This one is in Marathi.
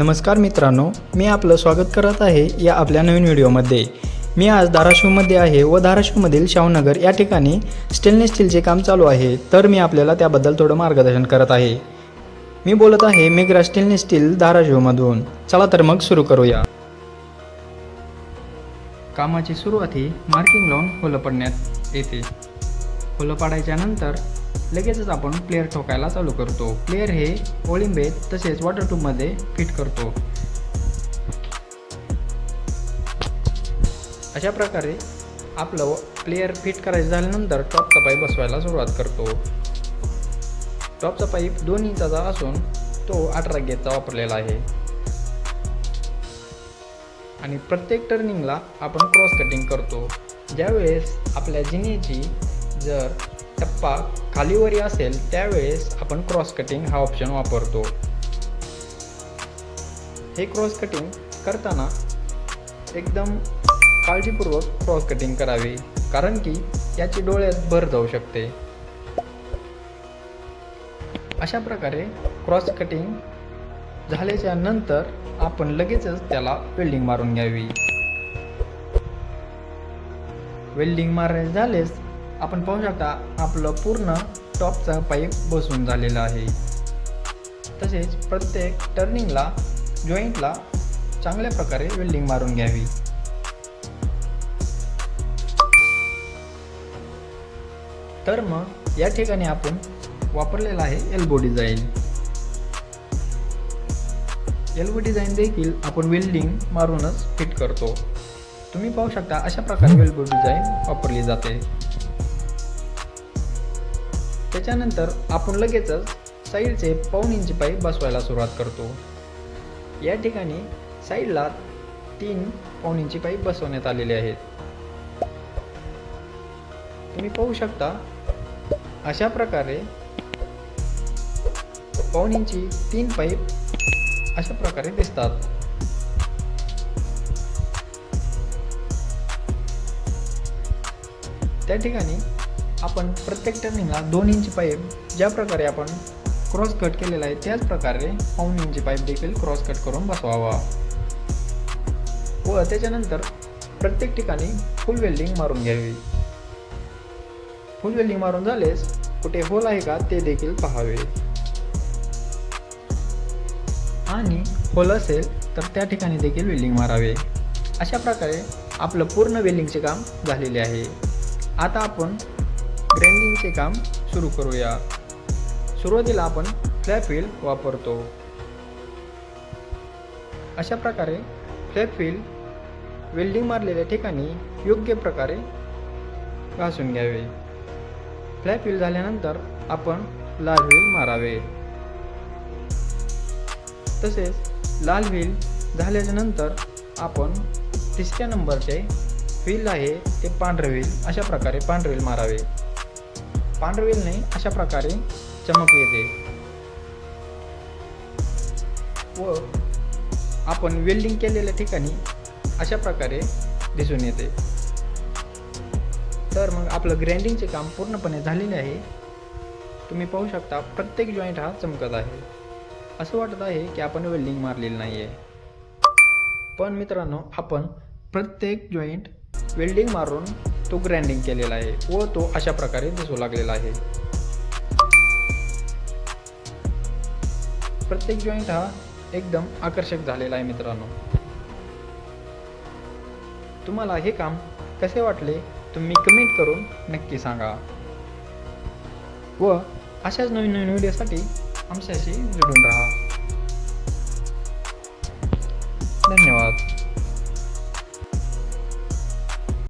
नमस्कार मित्रांनो मी आपलं स्वागत करत आहे या आपल्या नवीन व्हिडिओमध्ये. मी आज धाराशिवमध्ये आहे व धाराशिवमधील शाहूनगर या ठिकाणी स्टेनलेस स्टीलचे काम चालू आहे तर मी आपल्याला त्याबद्दल थोडं मार्गदर्शन करत आहे. मी बोलत आहे मेघरा स्टेनलेस स्टील धाराशिवमधून. चला तर मग सुरू करूया. कामाची सुरुवात ही मार्किंग लावून होलं पडण्यात येते. होलं पाडायच्या नंतर लगेचच आपण प्लेअर ठोकायला चालू करतो. प्लेअर हे ओळिंबे तसेच वॉटर ट्यूबमध्ये फिट करतो. अशा प्रकारे आपलं प्लेअर फिट करायचं झाल्यानंतर टॉपचा पाईप बसवायला सुरुवात करतो. टॉपचा पाईप दोन इंचाचा असून तो अठरा गेजचा वापरलेला आहे. आणि प्रत्येक टर्निंगला आपण क्रॉस कटिंग करतो. ज्यावेळेस आपल्या जिनेची जर टप्पा खालीवरी असेल त्यावेळेस आपण क्रॉस कटिंग हा ऑप्शन वापरतो. हे क्रॉस कटिंग करताना एकदम काळजीपूर्वक क्रॉस कटिंग करावी कारण की याची डोळ्यात भर जाऊ शकते. अशा प्रकारे क्रॉस कटिंग झाल्याच्यानंतर आपण लगेचच त्याला वेल्डिंग मारून घ्यावी. वेल्डिंग मारणे झालेच आपण पाहू शकता आपलं पूर्ण टॉपचा पाईप बसून झालेला आहे. तसेच प्रत्येक टर्निंगला जॉईंटला चांगल्या प्रकारे वेल्डिंग मारून घ्यावी. तर मग या ठिकाणी आपण वापरलेला आहे एल्बो डिझाईन एल्बो डिझाईन देखील आपण वेल्डिंग मारूनच फिट करतो. तुम्ही पाहू शकता अशा प्रकारे वेल्बो डिझाईन वापरली जाते. त्याच्यानंतर आपण लगेचच साईडचे पाऊन इंची पाईप बसवायला सुरुवात करतो. या ठिकाणी साईडला तीन पाऊन इंची पाईप बसवण्यात आलेले आहेत. तुम्ही पाहू शकता अशा प्रकारे पाऊन इंची तीन पाईप अशा प्रकारे दिसतात. त्या ठिकाणी आपण प्रत्येक टर्निंगला दोन इंची पाईप ज्या प्रकारे आपण क्रॉस कट केलेला आहे त्याच प्रकारे पाऊन इंची पाईप देखील क्रॉस कट करून बसवावा. व त्याच्यानंतर प्रत्येक ठिकाणी फुल वेल्डिंग मारून घ्यावी. फुल वेल्डिंग मारून झालेच कुठे होल आहे का ते देखील पाहावे. आणि होल असेल तर त्या ठिकाणी देखील वेल्डिंग मारावे. अशा प्रकारे आपलं पूर्ण वेल्डिंगचे काम झालेले आहे. आता आपण ग्राइंडिंगचे काम सुरू करूया. सुरुवातीला आपण फ्लॅप व्हील वापरतो. अशा प्रकारे फ्लॅप व्हील वेल्डिंग मारलेल्या ठिकाणी योग्य प्रकारे घासून घ्यावे. फ्लॅप व्हील झाल्यानंतर आपण लाल व्हील मारावे. तसेच लाल व्हील झाल्याच्यानंतर आपण तिसऱ्या नंबरचे व्हील आहे ते पांढरे व्हील अशा प्रकारे पांढरे व्हील मारावे. पांढरवेलने अशा प्रकारे चमक येते. व आपण वेल्डिंग केलेल्या ठिकाणी अशा प्रकारे दिसून येते. तर मग आपलं ग्राइंडिंगचे काम पूर्णपणे झालेले आहे. तुम्ही पाहू शकता प्रत्येक जॉईंट हा चमकत आहे. असं वाटत आहे की आपण वेल्डिंग मारलेली नाही आहे पण मित्रांनो आपण प्रत्येक जॉईंट वेल्डिंग मारून तो ग्रँडिंग केलेला आहे व तो अशा प्रकारे दिसू लागलेला आहे. प्रत्येक जॉईंट हा एकदम आकर्षक झालेला आहे मित्रांनो. तुम्हाला हे काम कसे वाटले तुम्ही कमेंट करून नक्की सांगा. व अशाच नवीन नवीन व्हिडिओसाठी आमच्याशी जुडून राहा. धन्यवाद.